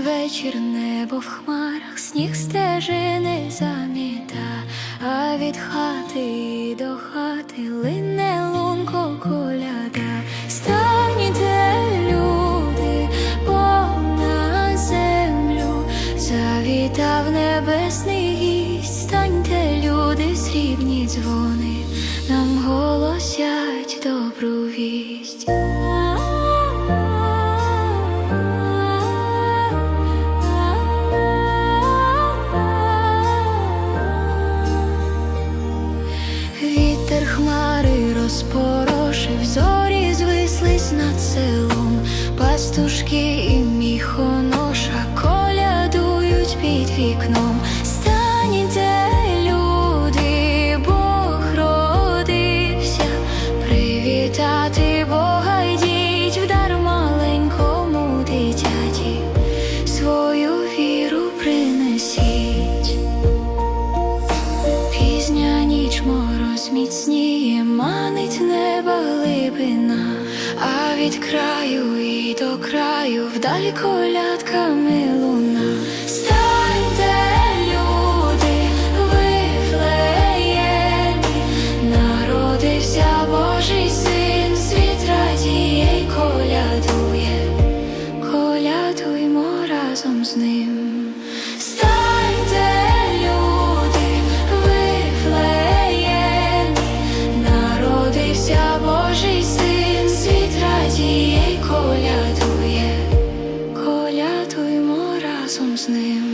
вечір небо в хмарах, сніг стежини заміта, а від хати до хати лине лунко коляда. Станьте, люди, бо на землю завітав небесний гість. Станьте, люди, срібні дзвони, нам голосять розпорошив, зорі звислись над селом, пастушки і міхоноша манить неба глибина, а від краю і до краю вдалі колядками луна. Разом з ним.